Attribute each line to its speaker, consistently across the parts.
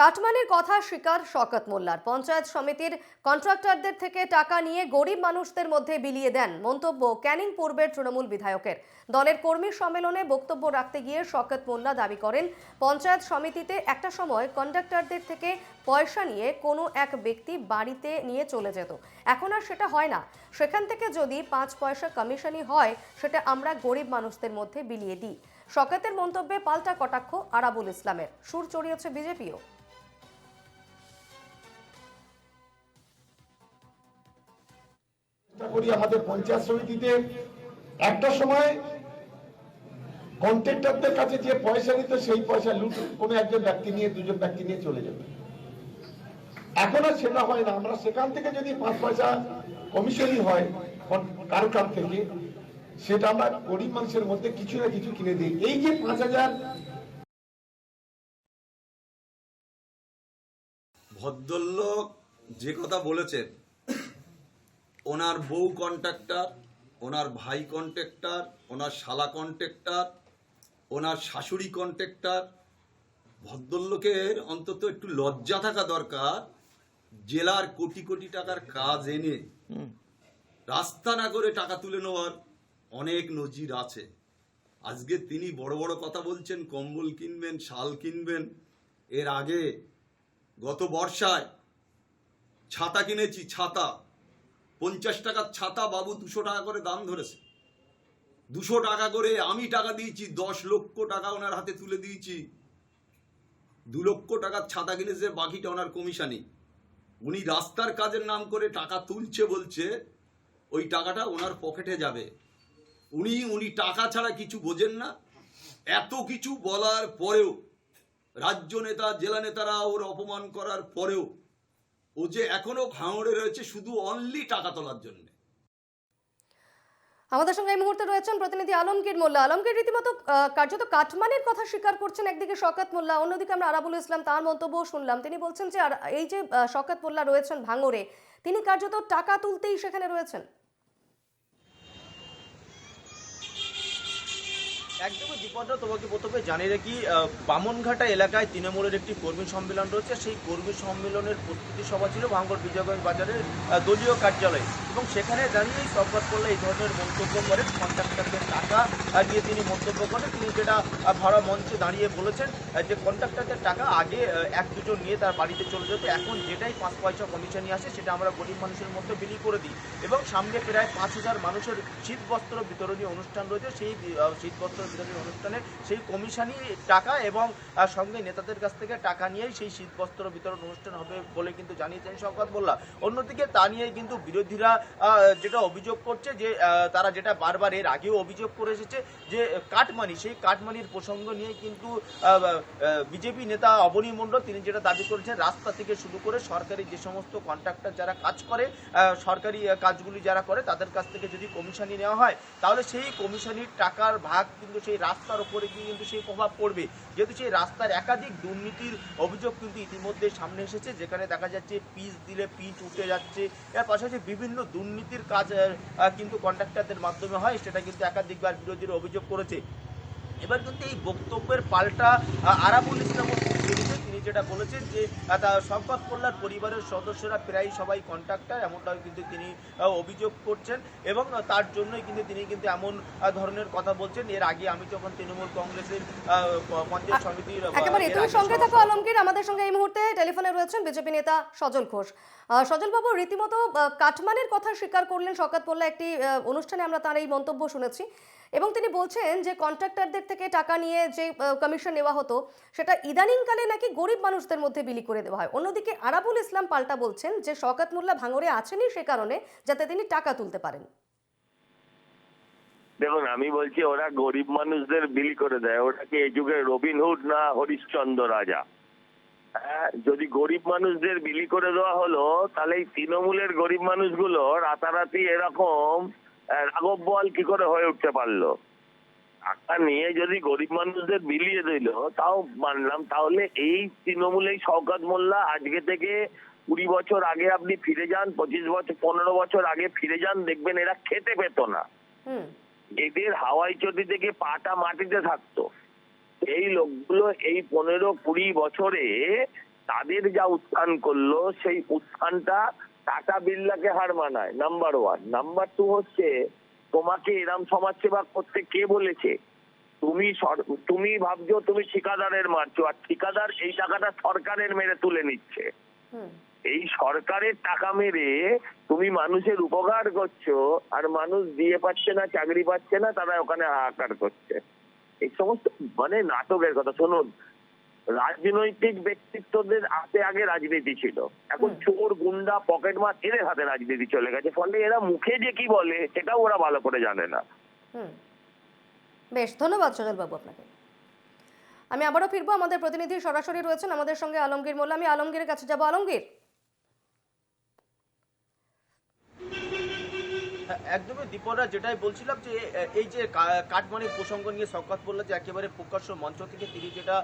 Speaker 1: কাটমানির কথা স্বীকার শকত মোল্লার। পঞ্চায়েত সমিতির কন্ট্রাক্টরদের থেকে টাকা নিয়ে গরিব মানুষদের মধ্যে বিলিয়ে দেন মন্তব্য ক্যানিং পূর্বের তৃণমূল বিধায়কের। দলের কর্মী সম্মেলনে বক্তব্য রাখতে গিয়ে শকত মোল্লা দাবি করেন, পঞ্চায়েত সমিতিতে একটা সময় কন্ডাক্টরদের থেকে পয়সা নিয়ে কোনো এক ব্যক্তি বাড়িতে নিয়ে চলে যেত। এখন আর সেটা হয় না। সেখান থেকে যদি পাঁচ পয়সা কমিশনই হয়, সেটা আমরা গরিব মানুষদের মধ্যে বিলিয়ে দিই। শকতের মন্তব্যে পাল্টা কটাক্ষ আরাবুল ইসলামের। সুর চড়িয়েছে বিজেপিও।
Speaker 2: করি আমাদের পঞ্চায়েত সমিতিতে একটা সময় কন্ট্রাক্টরদের কাছে যে পয়সা নিত, সেই পয়সা লুট কোনো একজন ব্যক্তি নিয়ে, দুজন ব্যক্তি নিয়ে চলে যাবে এখন আর সেটা হয় না। আমরা সেখান থেকে যদি পাঁচ পয়সা কমিশনই হয় কারও কার থেকে, সেটা আমরা গরিব মানুষের মধ্যে কিছু না কিছু কিনে দিই। এই যে পাঁচ হাজার
Speaker 3: ভদ্রলোক যে কথা বলেছেন ওনার বউ কন্ট্রাক্টর ওনার ভাই কন্ট্রাক্টর ওনার শালা কন্ট্রাক্টর ওনার শাশুড়ি কন্ট্রাক্টর। ভদ্রলোকের অন্তত একটু লজ্জা থাকা দরকার জেলার কোটি কোটি টাকার কাজ এনে রাস্তা না করে টাকা তুলে নেওয়ার অনেক নজির আছে। আজকে তিনি বড় বড় কথা বলছেন কম্বল কিনবেন শাল কিনবেন। এর আগে গত বর্ষায় ছাতা কিনেছি ছাতা। পঞ্চাশ টাকার ছাতা বাবু দুশো টাকা করে দাম ধরেছে। দুশো টাকা করে আমি টাকা দিয়েছি, দশ লক্ষ টাকা ওনার হাতে তুলে দিয়েছি। দু লক্ষ টাকার ছাতা কিনেছে, বাকিটা ওনার কমিশনই। উনি রাস্তার কাজের নাম করে টাকা তুলছে বলছে, ওই টাকাটা ওনার পকেটে যাবে। উনি উনি টাকা ছাড়া কিছু বোঝেন না। এত কিছু বলার পরেও রাজ্য নেতা, জেলা নেতারা ওর অপমান করার পরেও ও যে এখনও ভাঙড়ে রয়েছে শুধু অনলি টাকা তোলার জন্য।
Speaker 1: আমাদের সঙ্গে এই মুহূর্তে রয়েছেন প্রতিনিধি আলমগীর মোল্লা। আলমগীর, রীতিমতো কার্যত কাঠমানের কথা স্বীকার করছেন একদিকে শকাত মোল্লা, অন্যদিকে আমরা আরাবুল ইসলাম, তার মন্তব্য শুনলাম। তিনি বলছেন যে, আর- এই যে শকাত মোল্লা রয়েছেন ভাঙরে তিনি কার্যত টাকা তুলতেই সেখানে রয়েছেন।
Speaker 4: একদমই দীপনদা তোমাকে প্রথমে জানিয়ে রাখি বামনঘাটা এলাকায় তৃণমূলের একটি কর্মী সম্মেলন রয়েছে। সেই কর্মী সম্মেলনের প্রস্তুতি সভা ছিল ভাঙ্গর বিজয়গঞ্জ বাজারের দলীয় কার্যালয়ে। এবং সেখানে দাঁড়িয়েই সংবাদ করলে এই ধরনের মন্তব্য করেন। কন্ট্রাক্টরদের টাকা নিয়ে তিনি মন্তব্য করেন। তিনি যেটা ভরা মঞ্চে দাঁড়িয়ে বলেছেন যে কন্ট্রাক্টরদের টাকা আগে এক দুজন নিয়ে তার বাড়িতে চলে যেত। এখন যেটাই পাঁচ পয়সা কমিশনই আসে সেটা আমরা গরিব মানুষের মধ্যে বিলি করে দিই। এবং সামনে প্রায় পাঁচ হাজার মানুষের শীত বস্ত্র বিতরণী অনুষ্ঠান রয়েছে। সেই আহ, বস্ত্র অনুষ্ঠানে সেই কমিশনই টাকা এবং সঙ্গে নেতাদের কাছ থেকে টাকা নিয়েই সেই শীত বস্ত্র বিতরণ অনুষ্ঠান হবে বলে কিন্তু জানিয়েছেন সংবাদ বললা অন্যদিকে তা নিয়ে কিন্তু বিরোধীরা যেটা অভিযোগ করছে যে তারা যেটা বারবার এর আগেও অভিযোগ করে এসেছে যে, কাটমানি, সেই কাটমানির প্রসঙ্গ নিয়ে কিন্তু বিজেপি নেতা অবনী মণ্ডল তিনি যেটা দাবি করেছেন, রাস্তা থেকে শুরু করে সরকারি যে সমস্ত কন্ট্রাক্টর যারা কাজ করে সরকারি কাজগুলি যারা করে, তাদের কাছ থেকে যদি কমিশনি নেওয়া হয়, তাহলে সেই কমিশনির টাকার ভাগ কিন্তু সেই রাস্তার উপরে গিয়ে কিন্তু সেই প্রভাব পড়বে। যেহেতু সেই রাস্তার একাধিক দুর্নীতির অভিযোগ কিন্তু ইতিমধ্যে সামনে এসেছে, যেখানে দেখা যাচ্ছে পিচ দিলে পিচ উঠে যাচ্ছে। এর পাশাপাশি বিভিন্ন দুর্নীতির কাজ কিন্তু কন্ট্রাক্টরদের মাধ্যমে হয়, সেটা কিন্তু একাধিকবার বিরোধীরা অভিযোগ করেছে। এবার কিন্তু এই বক্তব্যের পাল্টা আরাবুল ইসলাম যেটা বলেছেন যে শওকত মোল্লার পরিবারের সদস্যরা প্রায় সবাই কন্ট্রাক্টর এমনটাও কিন্তু তিনি অভিযোগ করছেন এবং তার জন্যই কিন্তু তিনি কিন্তু এমন ধরনের কথা বলছেন। এর আগে আমি যখন তৃণমূল কংগ্রেসের পঞ্চায়েত সমিতির
Speaker 1: একেবারে তুমি সঙ্গে থাকো আলমগীর আমাদের সঙ্গে এই মুহূর্তে টেলিফোনে রয়েছেন বিজেপি নেতা সজল ঘোষ। সজল বাবু রীতিমতো আহ, কাটমানির কথা স্বীকার করলেন শকাত মোল্লা একটি অনুষ্ঠানে আমরা তার এই মন্তব্য শুনেছি। এবং তিনি বলছেন যে কন্ট্রাক্টরদের থেকে টাকা নিয়ে যে কমিশন নেওয়া হতো, সেটা ইদানিংকালে নাকি গরিব মানুষদের মধ্যে বিলি করে দেওয়া হয়। অন্যদিকে আরাবুল ইসলাম পাল্টা বলছেন যে শকাত মোল্লা ভাঙরে আছেনই সে কারণে যাতে তিনি টাকা তুলতে পারেন।
Speaker 5: দেখুন, আমি বলছি ওরা গরিব মানুষদের বিলি করে দেয়। ওরা কি এই যুগে রবিনহুড না হরিশ্চন্দ্র রাজা? হ্যাঁ যদি গরিব মানুষদের বিলি করে দেওয়া হলো, তাহলে এই তৃণমূলের গরিব মানুষগুলো রাতারাতি এরকম রাঘব বল কি করে হয়ে উঠতে পারল? টাকা নিয়ে যদি গরিব মানুষদের বিলিয়ে দিল তাও মানলাম। তাহলে এই তৃণমূল শওকত মোল্লা আজকে থেকে কুড়ি বছর আগে আপনি ফিরে যান পঁচিশ বছর পনেরো বছর আগে ফিরে যান দেখবেন এরা খেতে পেত না।
Speaker 1: হুম।
Speaker 5: এদের হাওয়াই চটি থেকে পাটা মাটিতে থাকতো। এই লোকগুলো এই পনেরো কুড়ি বছরে তাদের যা উত্থান করল সেই উত্থানটা টাটা বিড়লাকে হার মানায় নাম্বার ওয়ান নাম্বার টু হচ্ছে তোমাকে এরম সমাজসেবা করতে কে বলেছে? তুমি তুমি ভাবছ তুমি ঠিকাদারের মারছো আর ঠিকাদার এই টাকাটা সরকারের মেরে তুলে নিচ্ছে। এই সরকারের টাকা মেরে তুমি মানুষের উপকার করছ আর মানুষ দিয়ে পাচ্ছে না চাকরি পাচ্ছে না তারা ওখানে হাহাকার করছে। এই সমস্ত মানে নাটকের কথা শুনুন রাজনৈতিক ব্যক্তিত্বদের হাতে আগে রাজনীতি ছিল। এখন। চোর গুন্ডা পকেট মার এদের হাতে রাজনীতি চলে গেছে। ফলে এরা মুখে যে কি বলে সেটাও ওরা ভালো করে জানে না।
Speaker 1: হুম। বেশ ধন্যবাদ সোহেলবাবু আপনাকে। আমি আবারও ফিরবো। আমাদের প্রতিনিধি সরাসরি রয়েছেন আমাদের সঙ্গে আলমগীর মোল্লা। আমি আলমগীরের কাছে যাব। আলমগীর
Speaker 4: একদমই দীপরা যেটাই বলছিলাম যে এই যে কা- কাটমানির প্রসঙ্গ নিয়ে শওকত বলল যে, একেবারে প্রকাশ্য মঞ্চ থেকে তিনি যেটা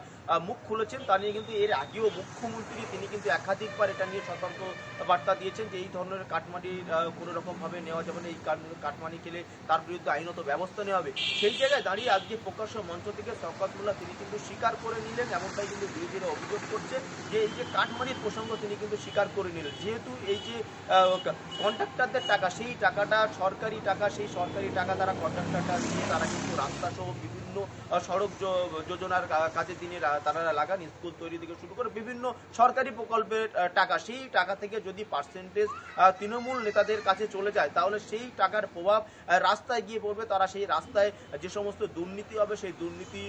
Speaker 4: মুখ খুলেছেন, তা নিয়ে কিন্তু এর আগেও মুখ্যমন্ত্রী তিনি কিন্তু একাধিকবার এটা নিয়ে সতর্ক বার্তা দিয়েছেন যে, এই ধরনের কাটমানি কোনো রকম ভাবে নেওয়া যাবে না, এই কাঠমানি খেলে তার বিরুদ্ধে আইনত ব্যবস্থা নেওয়া হবে। সেই জায়গায় দাঁড়িয়ে আজকে প্রকাশ্য মঞ্চ থেকে শওকত মোল্লা তিনি কিন্তু স্বীকার করে নিলেন, এমনটাই কিন্তু বিরোধীরা অভিযোগ করছে যে, এই যে কাঠমানির প্রসঙ্গ তিনি কিন্তু স্বীকার করে নিলেন। যেহেতু এই যে কন্ট্রাক্টরদের টাকা, সেই টাকাটা সরকারি টাকা সেই সরকারি টাকা তারা কন্ট্রাক্টরটা দিয়ে তারা কিন্তু রাস্তা সহ বিভিন্ন সড়ক যোজনার কাজে তিনি তারা লাগান, স্কুল তৈরি থেকে শুরু করে বিভিন্ন সরকারি প্রকল্পের টাকা। সেই টাকা থেকে যদি পার্সেন্টেজ তৃণমূল নেতাদের কাছে চলে যায়, তাহলে সেই টাকার প্রভাব রাস্তায় গিয়ে পড়বে। তারা সেই রাস্তায় যে সমস্ত দুর্নীতি হবে, সেই দুর্নীতি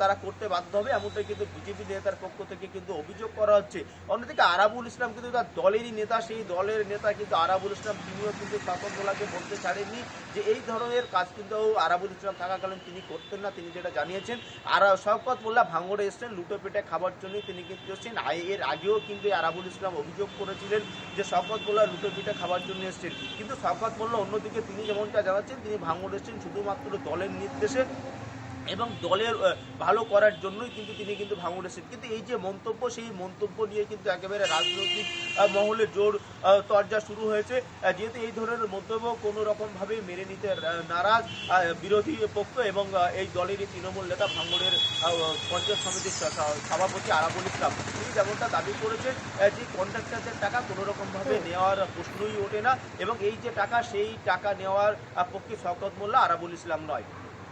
Speaker 4: তারা করতে বাধ্য হবে। এমনটাই কিন্তু বিজেপি নেতার পক্ষ থেকে কিন্তু অভিযোগ করা হচ্ছে। অন্যদিকে আরাবুল ইসলাম কিন্তু তার দলেরই নেতা। সেই দলের নেতা কিন্তু আরাবুল ইসলাম, তিনিও কিন্তু শাসন দোলাকে বলতে ছাড়েননি যে এই ধরনের কাজ কিন্তু আরাবুল ইসলাম থাকাকালীন তিনি করতেন না, তিনি যেটা জানিয়েছেন, আর শওকত মোল্লা ভাঙড়ে এসছেন, লুটো পেটে খাবার জন্যই তিনি কিন্তু এসছেন। এর আগেও কিন্তু আরাবুল ইসলাম অভিযোগ করেছিলেন যে শওকত মোল্লা লুটো পিঠে খাবার জন্য এসছেন। কিন্তু শওকত মোল্লা অন্যদিকে তিনি যেমনটা জানাচ্ছেন, তিনি ভাঙড় এসছেন শুধুমাত্র দলের নির্দেশে। এবং দলের ভালো করার জন্যই কিন্তু তিনি কিন্তু ভাঙড় এসেছেন। কিন্তু এই যে মন্তব্য সেই মন্তব্য নিয়ে কিন্তু একেবারে রাজনৈতিক মহলে জোর তরজা শুরু হয়েছে। যেহেতু এই ধরনের মন্তব্য কোনো রকমভাবে মেনে নিতে নারাজ বিরোধী পক্ষ এবং এই দলেরই তৃণমূল নেতা ভাঙড়ের আহ, পঞ্চায়েত সমিতির সভাপতি আরাবুল ইসলাম তিনি যেমনটা দাবি করেছেন যে কন্ট্রাক্টরদের টাকা কোনো রকমভাবে নেওয়ার প্রশ্নই ওঠে না এবং এই যে টাকা সেই টাকা নেওয়ার পক্ষে শওকত মোল্লা আরাবুল ইসলাম নয়।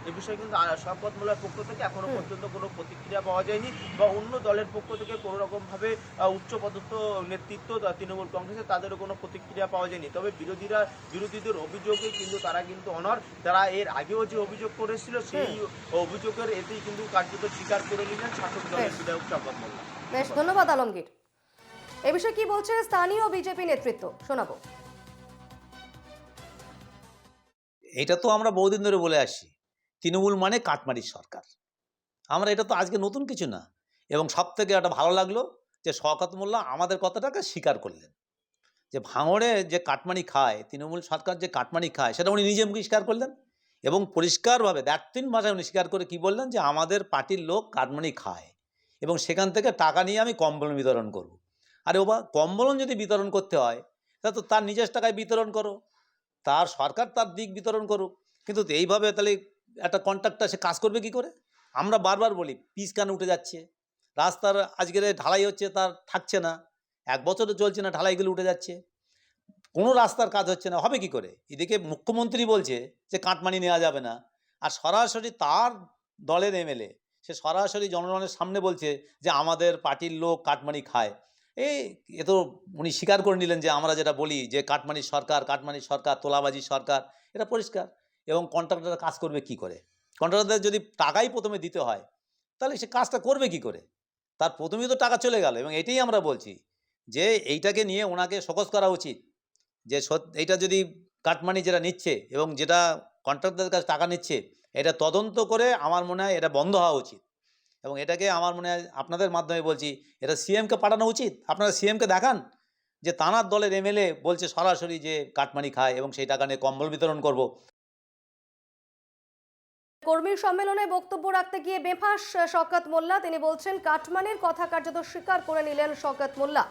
Speaker 4: এ বিষয়ে কিন্তু শওকত মোল্লার পক্ষ থেকে এখনও পর্যন্ত কোনো প্রতিক্রিয়া পাওয়া যায়নি বা অন্য দলের পক্ষ থেকে কোনো রকম ভাবে উচ্চপদস্থ নেতৃত্ব তৃণমূল কংগ্রেসের তাদেরও কোনো প্রতিক্রিয়া পাওয়া যায়নি। তবে বিরোধীরা বিরোধীদের অভিযোগে কিন্তু তারা কিন্তু অনর তারা এর আগেও যে অভিযোগ করেছিল সেই অভিযোগের এতেই কিন্তু কার্যত স্বীকার করে নিলেন শাসক দলের। বিধায়ক শওকত মোল্লা
Speaker 1: বেশ ধন্যবাদ আলমগীর। এ বিষয়ে কি বলছে স্থানীয় বিজেপি নেতৃত্ব? শোনাবো।
Speaker 6: এটা তো আমরা বহুদিন ধরে বলে আসি। তৃণমূল মানে কাটমারির সরকার। আমরা এটা তো আজকে নতুন কিছু না। এবং সব থেকে একটা ভালো লাগল যে শওকত মোল্লা আমাদের কথাটাকে স্বীকার করলেন। যে ভাঙড়ে যে কাটমানি খায়, তৃণমূল সরকার যে কাটমানি খায়, সেটা উনি নিজে মুখে স্বীকার করলেন। এবং পরিষ্কারভাবে দ্যাটতিন ভাষায় উনি স্বীকার করে কি বললেন যে আমাদের পার্টির লোক কাটমানি খায় এবং সেখান থেকে টাকা নিয়ে আমি কম্বল বিতরণ করব। আরে ওবা কম্বলন যদি বিতরণ করতে হয়, তা তো তার নিজের টাকায় বিতরণ করো। তার সরকার তার দিক বিতরণ করুক। কিন্তু এইভাবে তাহলে একটা কন্ট্রাক্টর সে কাজ করবে কি করে? আমরা বারবার বলি পিস কেন উঠে যাচ্ছে? রাস্তার আজকের ঢালাই হচ্ছে, তার থাকছে না। এক বছরও চলছে না ঢালাইগুলো উঠে যাচ্ছে। কোনো রাস্তার কাজ হচ্ছে না, হবে কি করে? এদিকে মুখ্যমন্ত্রী বলছে যে, কাটমানি নেওয়া যাবে না। আর সরাসরি তার দলের এমএলএ সে সরাসরি জনগণের সামনে বলছে যে, আমাদের পার্টির লোক কাটমানি খায়। এই, এ তো উনি স্বীকার করে নিলেন যে, আমরা যেটা বলি যে, কাটমানি সরকার কাটমানি সরকার, তোলাবাজি সরকার, এটা পরিষ্কার। এবং কন্ট্রাক্টর কাজ করবে কি করে? কন্ট্রাক্টরদের যদি টাকাই প্রথমে দিতে হয়, তাহলে সে কাজটা করবে কি করে? তার প্রথমেই তো টাকা চলে গেল এবং এটাই আমরা বলছি যে এইটাকে নিয়ে ওনাকে সকস করা উচিত। যে এইটা যদি কাটমানি যেটা নিচ্ছে এবং যেটা কন্ট্রাক্টরদের কাছে টাকা নিচ্ছে, এটা তদন্ত করে আমার মনে হয় এটা বন্ধ হওয়া উচিত। এবং এটাকে আমার মনে হয় আপনাদের মাধ্যমে বলছি, এটা সিএমকে পাঠানো উচিত? আপনারা সিএমকে দেখান যে তানার দলের এমএলএ বলছে সরাসরি যে কাটমানি খায় এবং সেই টাকা নিয়ে কম্বল বিতরণ করব।
Speaker 1: কর্মী সম্মেলনে বক্তব্য রাখতে গিয়ে বেফাস শওকত মোল্লা। তিনি বলছেন কাটমানের কথা কার্যত স্বীকার করে নিলেন শওকত মোল্লা।